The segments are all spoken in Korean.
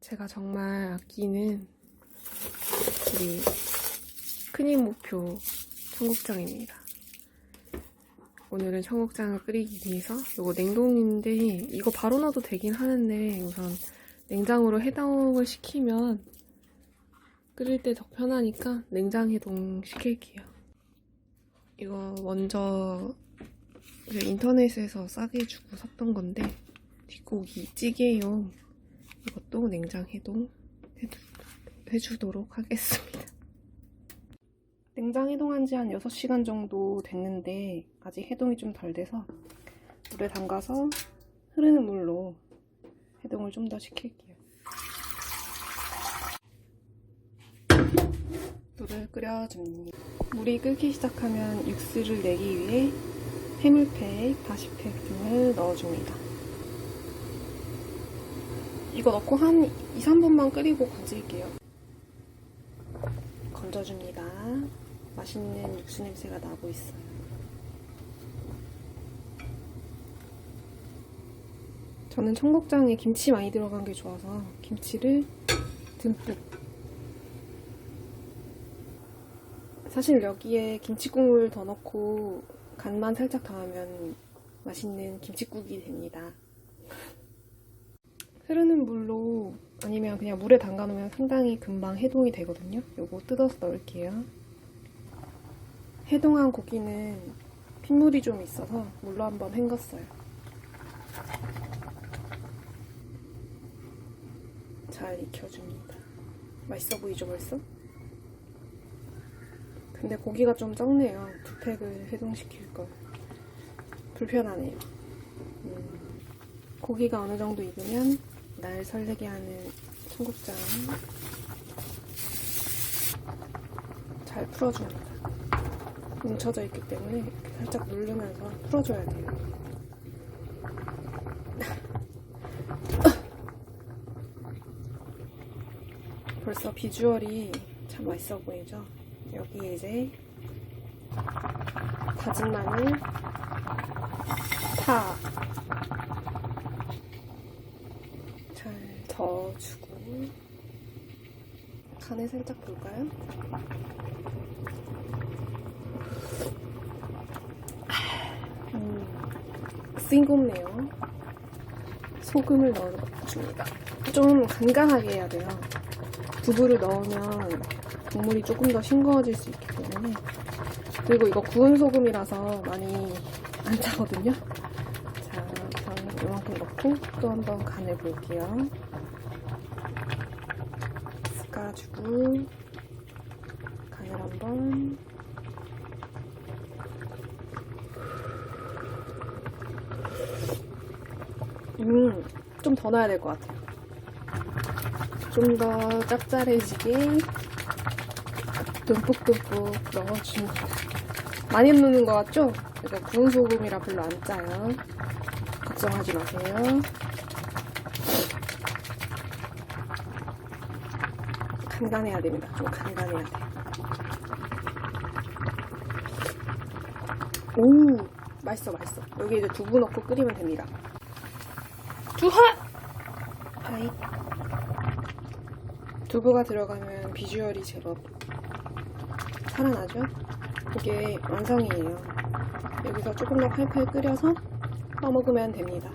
제가 정말 아끼는 우리 큰입 목표 청국장입니다. 오늘은 청국장을 끓이기 위해서 이거 냉동인데 이거 바로 넣어도 되긴 하는데 우선 냉장으로 해동을 시키면 끓일 때 더 편하니까 냉장 해동 시킬게요. 이거 먼저 그 인터넷에서 싸게 주고 샀던 건데 뒷고기 찌개용 이것도 냉장 해동 해두, 해주도록 하겠습니다. 냉장 해동한 지 한 6시간 정도 됐는데 아직 해동이 좀 덜 돼서 물에 담가서 흐르는 물로 해동을 좀 더 시킬게요. 물을 끓여줍니다. 물이 끓기 시작하면 육수를 내기 위해 해물팩, 다시팩 등을 넣어줍니다. 이거 넣고 한 2, 3분만 끓이고 건질게요. 건져줍니다. 맛있는 육수 냄새가 나고 있어요. 저는 청국장에 김치 많이 들어간 게 좋아서 김치를 듬뿍 사실 여기에 김치국물 더 넣고 간만 살짝 더하면 맛있는 김치국이 됩니다. 흐르는 물로 아니면 그냥 물에 담가 놓으면 상당히 금방 해동이 되거든요. 요거 뜯어서 넣을게요. 해동한 고기는 핏물이 좀 있어서 물로 한번 헹궜어요. 잘 익혀줍니다. 맛있어 보이죠 벌써? 근데 고기가 좀 적네요. 두 팩을 해동시킬 걸. 불편하네요. 음, 고기가 어느 정도 익으면 날 설레게 하는 청국장 잘 풀어줍니다. 뭉쳐져 있기 때문에 살짝 누르면서 풀어줘야 돼요. 벌써 비주얼이 참 맛있어 보이죠? 여기에 이제 다진 마늘, 파 잘 저어주고 간을 살짝 볼까요? 음, 싱겁네요. 소금을 넣어줍니다. 좀 간간하게 해야 돼요. 두부를 넣으면 국물이 조금 더 싱거워질 수 있기 때문에 그리고 이거 구운 소금이라서 많이 안 차거든요. 자, 우선 이만큼 넣고 또 한번 간을 볼게요. 섞어주고 간을 한번 음, 좀 더 넣어야 될 것 같아요. 좀 더 짭짤해지게 듬뿍듬뿍 넣어줍니다. 많이 넣는 것 같죠? 구운 소금이라 별로 안 짜요. 걱정하지 마세요. 간간해야 됩니다. 좀 간간해야 돼. 오, 맛있어, 맛있어. 여기 이제 두부 넣고 끓이면 됩니다. 두하! 아이. 두부가 들어가면 비주얼이 제법 살아나죠? 이게 완성이에요. 여기서 조금 더 팔팔 끓여서 떠먹으면 됩니다.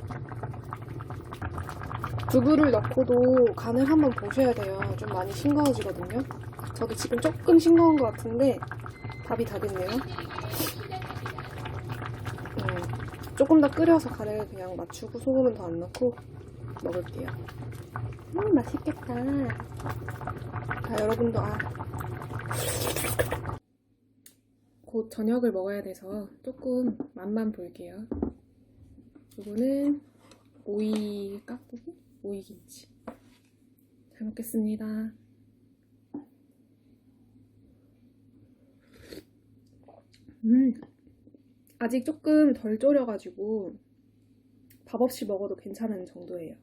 두부를 넣고도 간을 한번 보셔야 돼요. 좀 많이 싱거워지거든요. 저도 지금 조금 싱거운 것 같은데 밥이 다 됐네요. 음, 조금 더 끓여서 간을 그냥 맞추고 소금은 더 안 넣고 먹을게요. 음, 맛있겠다. 자, 여러분도 아. 곧 저녁을 먹어야 돼서 조금 맛만 볼게요. 이거는 오이 깍두기? 김치. 잘 먹겠습니다. 음, 아직 조금 덜 졸여가지고 밥 없이 먹어도 괜찮은 정도예요.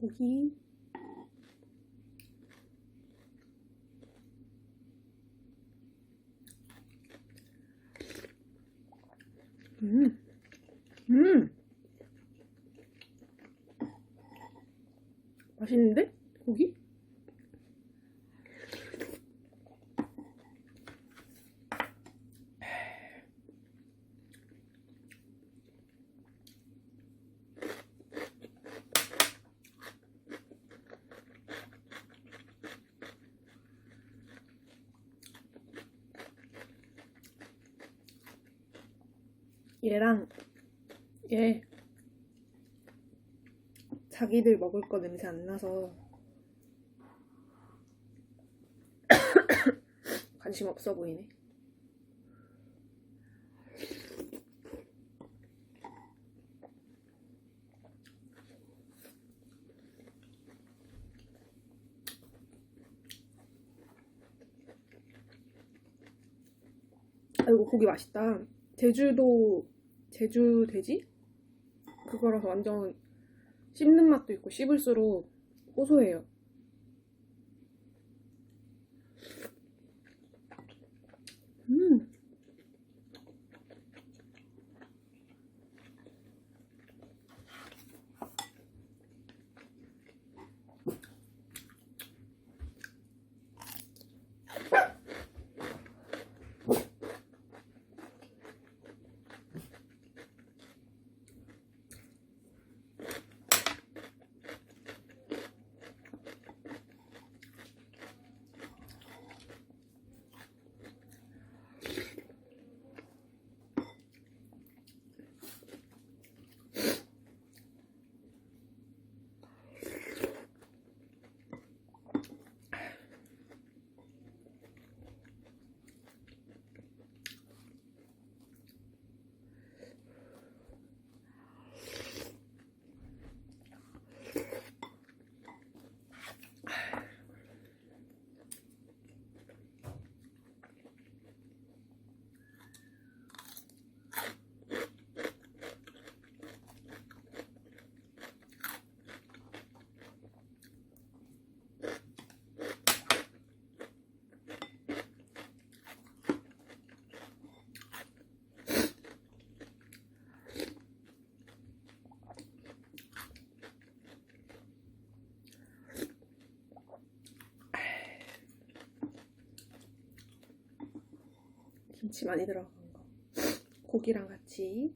고기. 음, 음, 맛있는데? 고기? 얘랑 얘 자기들 먹을 거 냄새 안 나서 관심 없어 보이네. 아이고 고기 맛있다. 제주도 제주 돼지? 그거라서 완전 씹는 맛도 있고 씹을수록 고소해요. 음. 김치 많이 들어간 거. 고기랑 같이.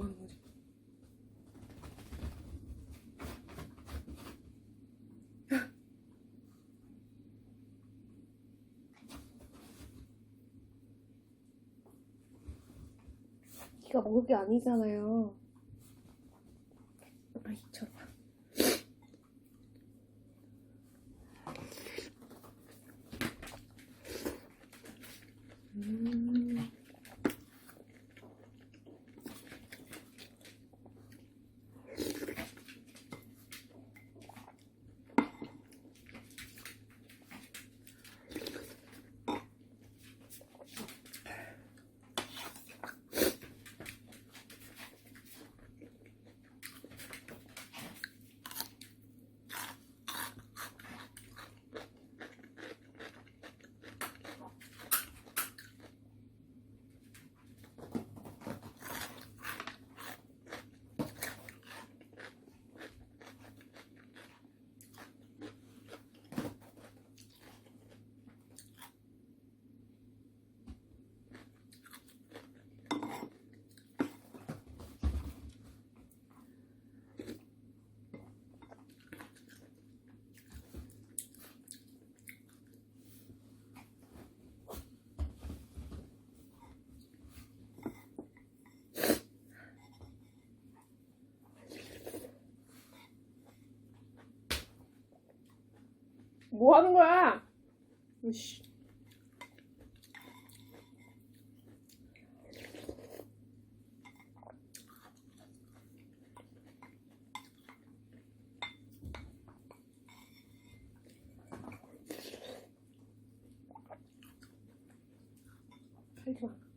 뭐 하는 거지? 네가 먹을 게 아니잖아요. 뭐 하는 거야? 으씨. 하지 마.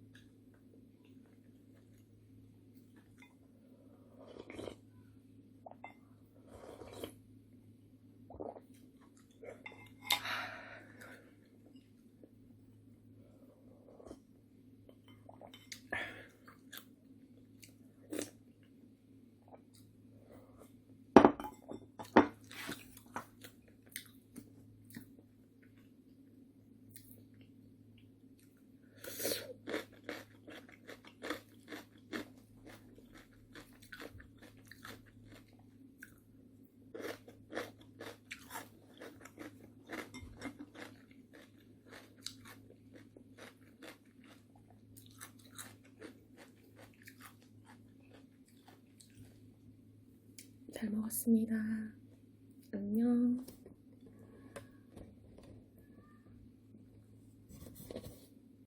잘 먹었습니다.